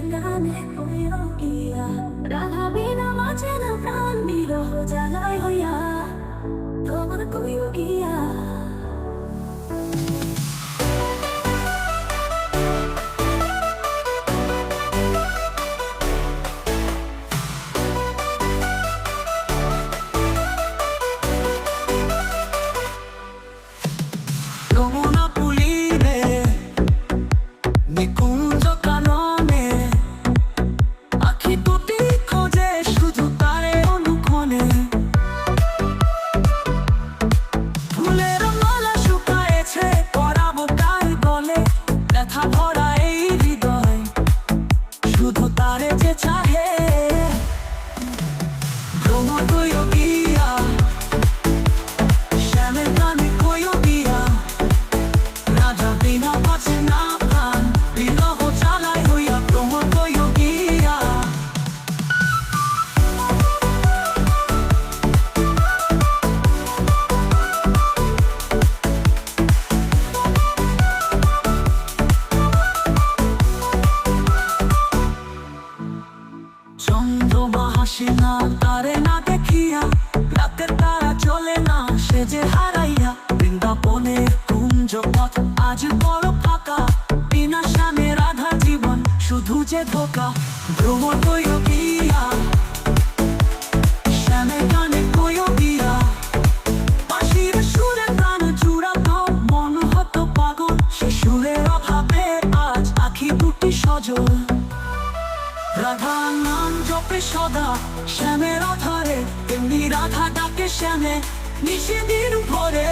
গানে হইল গিয়া। রাধা বিনা মাঝে না প্রাণ বিরহ জ্বালায় হইয়া। তোমার কইও গিয়া। চন্দ্রমা হাসে না তারে না দেখিয়া তারা চলে না, সে যে হারাইয়া। বৃন্দাবনে কুঞ্জ পথ আজ বড় ফাঁকা। বিনা শ্যামে রাধা জীবন, শুধু যে ধোকা। ভ্রমণ গিয়া শ্যামে গানে কইও গিয়া বাঁশির সুরে প্রাণ জুড়াতো মন হতো পাগল। সুরের অভাবে আজ আখি দুটি সজল। রাধা নাম জপে সদা শ্যামের আধারে তেমনি রাধা ডাকে শ্যামে নিষেদিন ভরে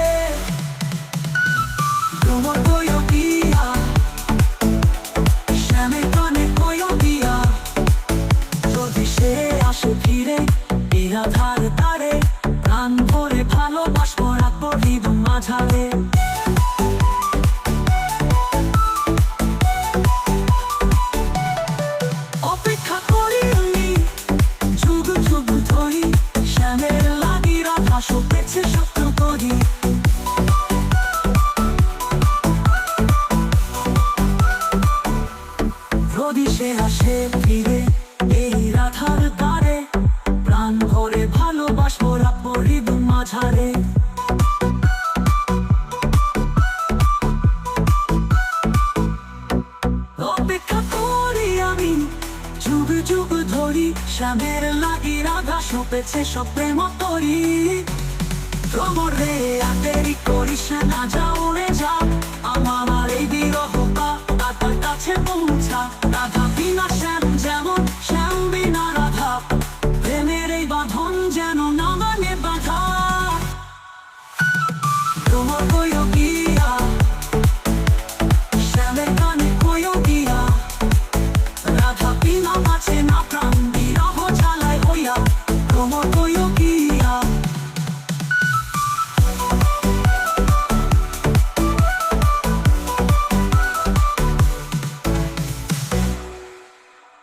যুগ ধরি শ্যামের লাগি রাধা সপেছে সব প্রেম ভ্রমরে